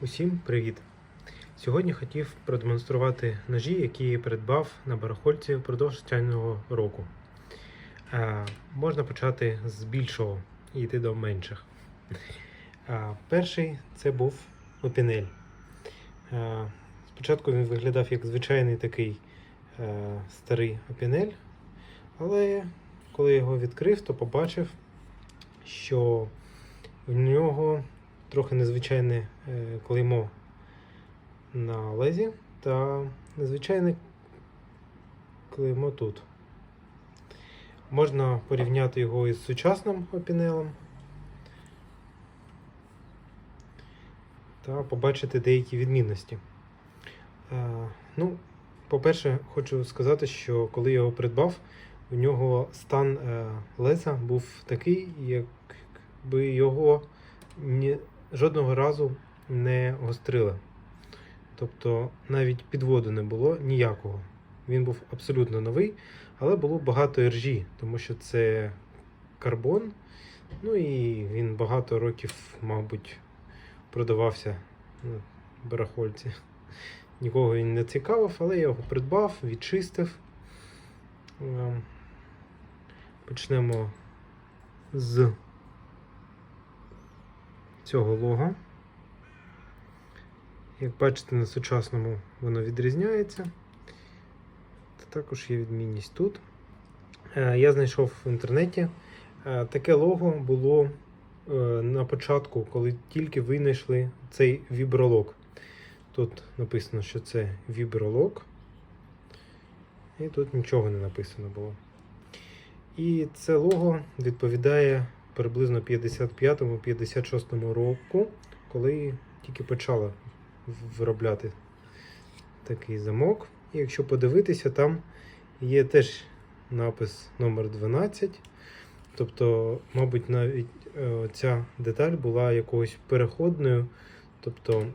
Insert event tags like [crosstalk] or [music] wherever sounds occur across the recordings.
Усім привіт! Сьогодні хотів продемонструвати ножі, які придбав на барахольці впродовж цього року. Е, можна почати з більшого і йти до менших. Е, перший це був опінель. Е, спочатку він виглядав як звичайний такий е, старий опінель, але коли я його відкрив, то побачив, що в нього трохи незвичайне е, клеймо на лезі та незвичайне клеймо тут. Можна порівняти його із сучасним опінелем та побачити деякі відмінності. Е, ну, по-перше, хочу сказати, що коли я його придбав, у нього стан е, леза був такий, якби його жодного разу не гострили. Тобто навіть підводу не було ніякого. Він був абсолютно новий, але було багато іржі, тому що це карбон. Ну і він багато років, мабуть, продавався на барахольці. Нікого він не цікавив, але я його придбав, відчистив. Ем, Почнемо з цього лого. Як бачите, на сучасному воно відрізняється. Також є відмінність тут. Е, Я знайшов в інтернеті. е, Таке лого було е, на початку, коли тільки винайшли цей вібролог. Тут написано, що це вібролог. І тут нічого не написано було. І це лого відповідає приблизно 55-56 року, коли тільки почали виробляти такий замок. І якщо подивитися, там є теж напис номер 12. Тобто, мабуть, навіть е, ця деталь була якоюсь переходною. Тобто,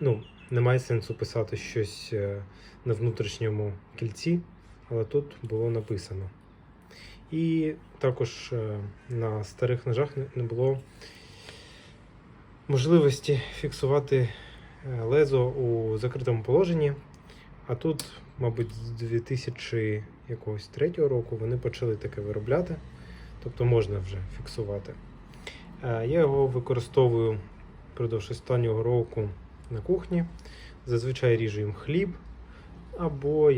ну, немає сенсу писати щось е, на внутрішньому кільці, але тут було написано. І також е, на старих ножах не- було можливості фіксувати е, лезо у закритому положенні. А тут, мабуть, з 2003 року вони почали таке виробляти, тобто можна вже фіксувати. Е, Я його використовую впродовж останнього року на кухні. Зазвичай ріжу їм хліб або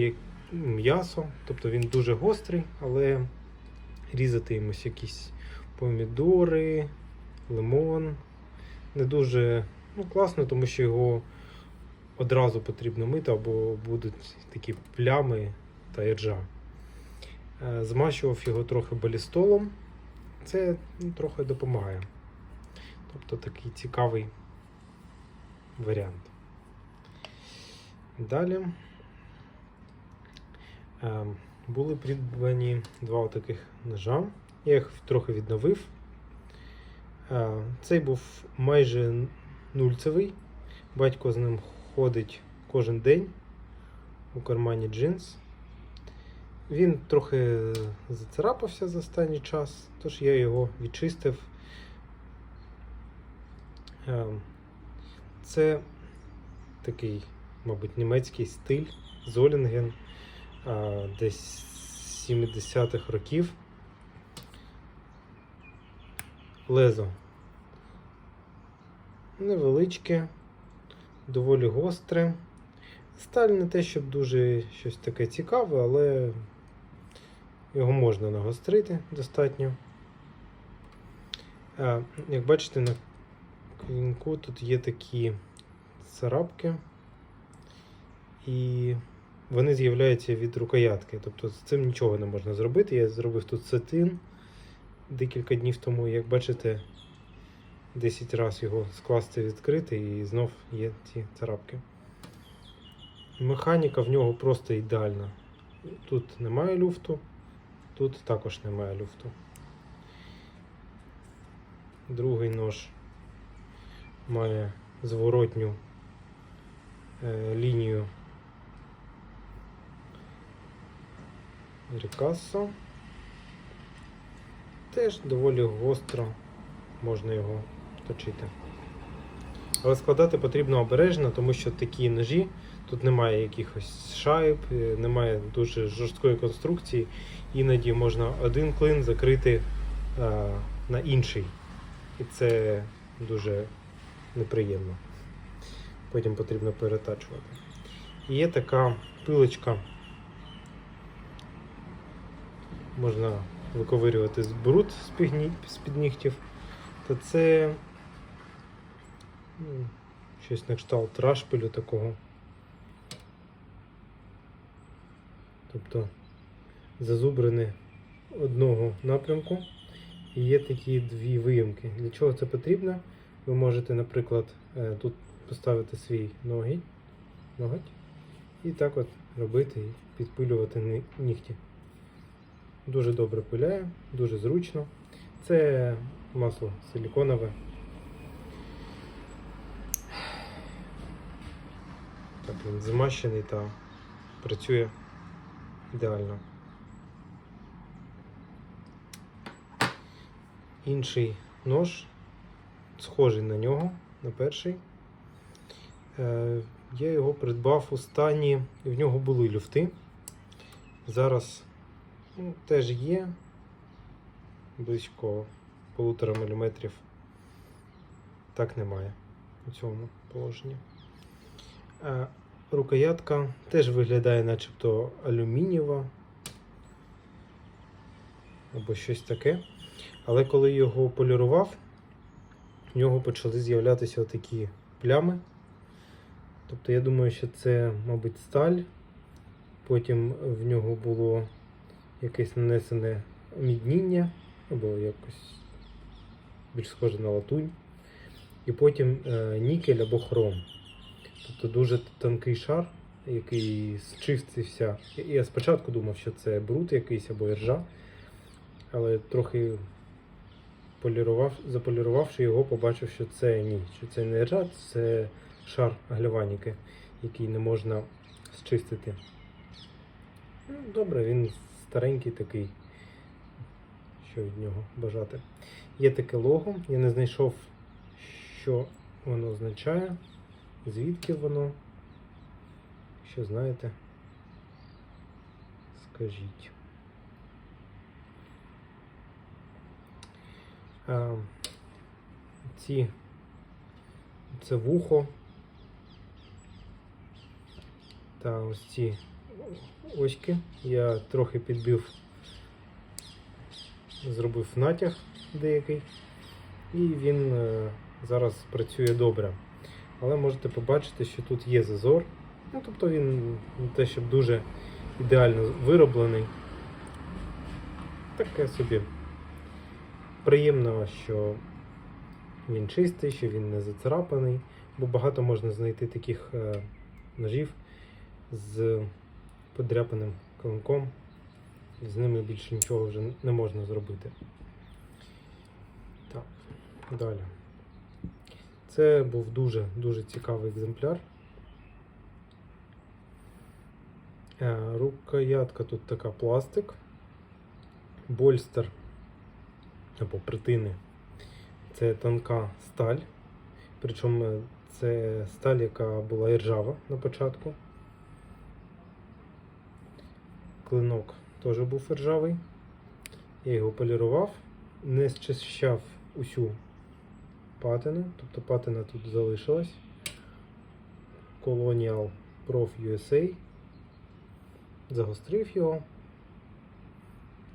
м'ясо, тобто він дуже гострий, але різати їм ось якісь помідори, лимон. Не дуже ну, класно, тому що його одразу потрібно мити, або будуть такі плями та іржа. Е, Змащував його трохи балістолом. Це ну, трохи допомагає. Тобто такий цікавий варіант. Далі е, були придбані два таких ножа. Я їх трохи відновив. Е, Цей був майже нульцевий. Батько з ним ходить кожен день у кармані джинс. Він трохи зацарапався за останній час, тож я його відчистив. Е, Це такий, мабуть, німецький стиль Золінген десь з 70-х років. Лезо невеличке, доволі гостре. Сталь не те, щоб дуже щось таке цікаве, але його можна нагострити достатньо. Як бачите, на клінку тут є такі царапки, і вони з'являються від рукоятки. Тобто з цим нічого не можна зробити. Я зробив тут сатин декілька днів тому. Як бачите, 10 разів його скласти відкрити і знов є ці царапки. Механіка в нього просто ідеальна. Тут немає люфту, тут також немає люфту. Другий нож має зворотню е, лінію Рікассо. Теж доволі гостро можна його точити. Але складати потрібно обережно, тому що такі ножі, тут немає якихось шайб, е, немає дуже жорсткої конструкції. Іноді можна один клин закрити а, на інший. І це дуже неприємно. Потім потрібно перетачувати. І є така пилочка. Можна виковирювати бруд з-під нігтів. Та це ну, щось на кшталт рашпилю такого. Тобто зазубрини одного напрямку і є такі дві виїмки. Для чого це потрібно? Ви можете, наприклад, е, тут поставити свій ноготь і так от робити і підпилювати нігті. Дуже добре пиляє, дуже зручно. Це масло силіконове. Так, він змащений та працює ідеально. Інший нож, схожий на нього, на перший. Е, я його придбав у стані, в нього були люфти. Зараз теж є близько полутора міліметрів. Так немає у цьому положенні. Рукоятка теж виглядає начебто алюмінієва або щось таке. Але коли його полірував, в нього почали з'являтися отакі плями. Тобто я думаю, що це, мабуть, сталь. Потім в нього було якесь нанесене мідніння, або якось більш схоже на латунь. І потім е, нікель або хром. Тобто дуже тонкий шар, який зчистився. Я- спочатку думав, що це бруд якийсь або іржа, але трохи полірував, заполірувавши його, побачив, що це ні, що це не іржа, це шар гляваніки, який не можна зчистити. Ну, добре, він старенький такий. Що від нього бажати. Є таке лого, я не знайшов, що воно означає, звідки воно. Що знаєте, скажіть. А, ці це вухо. Та ось ці оськи. Я трохи підбив, зробив натяг деякий, і він е, зараз працює добре. Але можете побачити, що тут є зазор. Ну, тобто він не те, щоб дуже ідеально вироблений. Таке собі. Приємно, що він чистий, що він не зацарапаний, бо багато можна знайти таких е, ножів з подряпаним клинком. З ними більше нічого вже не можна зробити. Так, далі. Це був дуже-дуже цікавий екземпляр. Е, Рукоятка тут така пластик, больстер або притини. Це тонка сталь. Причому е, це сталь, яка була іржава на початку. Клинок теж був іржавий. Я його полірував, не зчищав усю патину, тобто патина тут залишилась. Colonial Prof USA. Загострив його.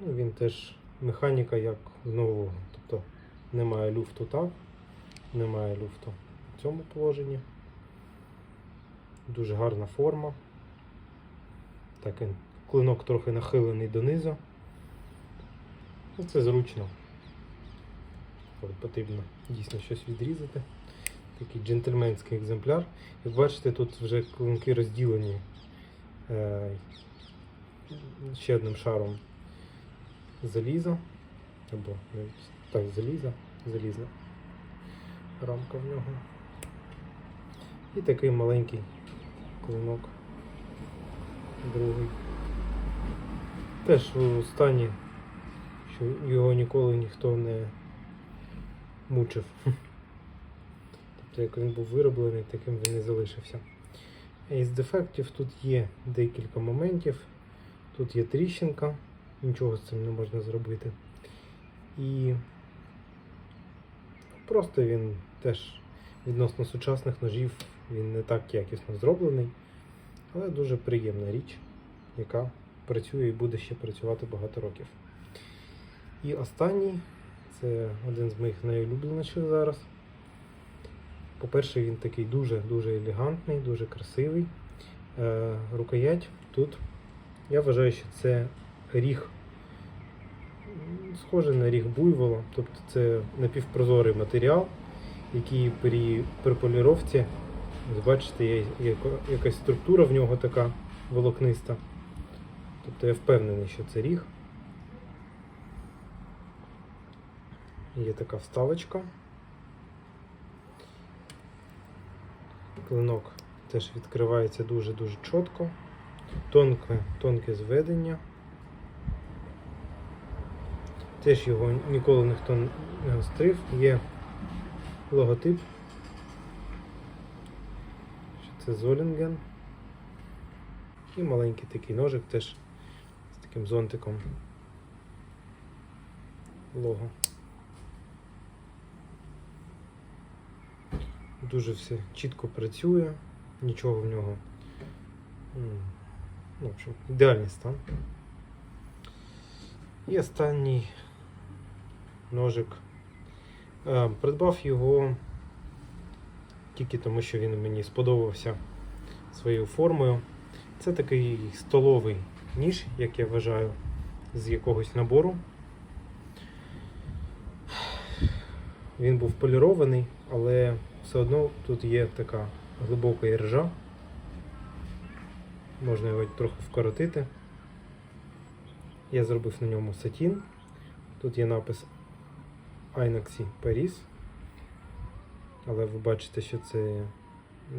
Ну, він теж механіка як нового. Тобто немає люфту так, немає люфту в цьому положенні. Дуже гарна форма. Так, він- клинок трохи нахилений донизу. Ну, Це зручно. Коли потрібно дійсно щось відрізати. Такий джентльменський екземпляр. Як бачите, тут вже клинки розділені е, ще одним шаром заліза. Або так, заліза, залізна рамка в нього. І такий маленький клинок. Другий. Теж у стані, що його ніколи ніхто не мучив. то як він був вироблений, таким він і залишився. Із дефектів тут є декілька моментів. Тут є тріщинка, нічого з цим не можна зробити. І просто він теж відносно сучасних ножів, він не так якісно зроблений, але дуже приємна річ, яка працює і буде ще працювати багато років. І останній це один з моїх найулюбленіших зараз. По-перше, він такий дуже-дуже елегантний, дуже красивий. Е, рукоять тут. Я вважаю, що це ріг, м, схожий на ріг буйвола, тобто це напівпрозорий матеріал, який при, при поліровці, бачите, є яка- якась структура в нього така волокниста. Тобто я впевнений, що це ріг. Є така вставочка. Клинок теж відкривається дуже-дуже чітко. Тонке, тонке зведення. Теж його ніколи ніхто не гострив. Є логотип. Що це Золінген. І маленький такий ножик теж таким зонтиком. Лого. Дуже все чітко працює, нічого в нього. Ну, в общем, ідеальний стан. І останній ножик. Е, Придбав його тільки тому, що він мені сподобався своєю формою. Це такий столовий ніж, як я вважаю, з якогось набору. Він був полірований, але все одно тут є така глибока іржа. Можна його трохи вкоротити. Я зробив на ньому сатін. Тут є напис Ainoxy Paris. Але ви бачите, що це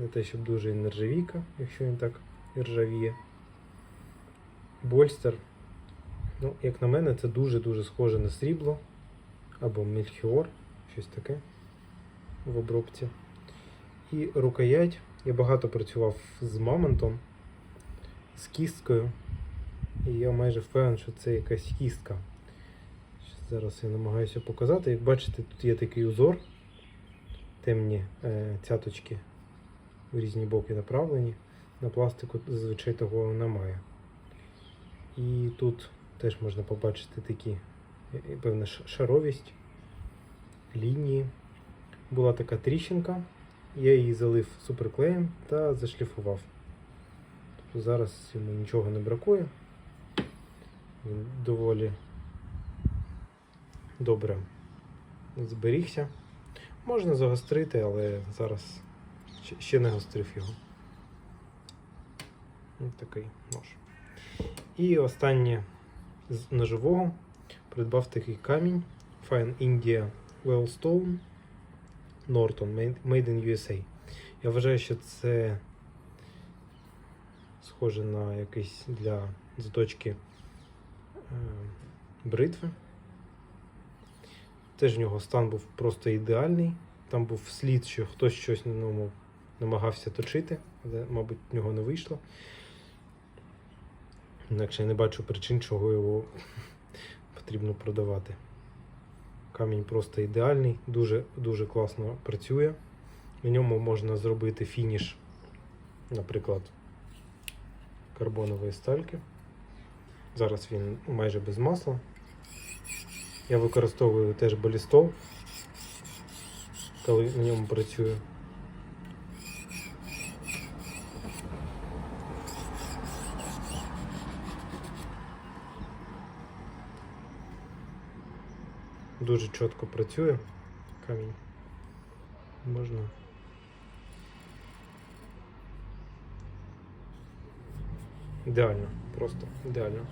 не те, щоб дуже нержавійка, якщо він так іржавіє. Больстер. Ну, як на мене, це дуже-дуже схоже на срібло або мельхіор, щось таке в обробці. І рукоять. Я багато працював з мамонтом, з кісткою. І я майже впевнений, що це якась кістка. Зараз я намагаюся показати. Як бачите, тут є такий узор, темні е, цяточки в різні боки направлені. На пластику зазвичай того немає. І тут теж можна побачити такі е, певна шаровість, лінії. Була така тріщинка, я її залив суперклеєм та зашліфував. Тобто зараз йому нічого не бракує. Він доволі добре зберігся. Можна загострити, але зараз ще не гострив його. Ось такий нож. І останнє з ножового придбав такий камінь Fine India Wellstone Norton Made in USA. Я вважаю, що це схоже на якийсь для заточки е, бритви. Теж в нього стан був просто ідеальний. Там був слід, що хтось щось на ньому намагався точити, але, мабуть, в нього не вийшло. Інакше я не бачу причин, чого його [laughs] потрібно продавати. Камінь просто ідеальний, дуже, дуже класно працює. На ньому можна зробити фініш, наприклад, карбонової стальки. Зараз він майже без масла. Я використовую теж балістол, коли на ньому працюю. Дуже чітко працює камінь. Можна. Ідеально, просто ідеально.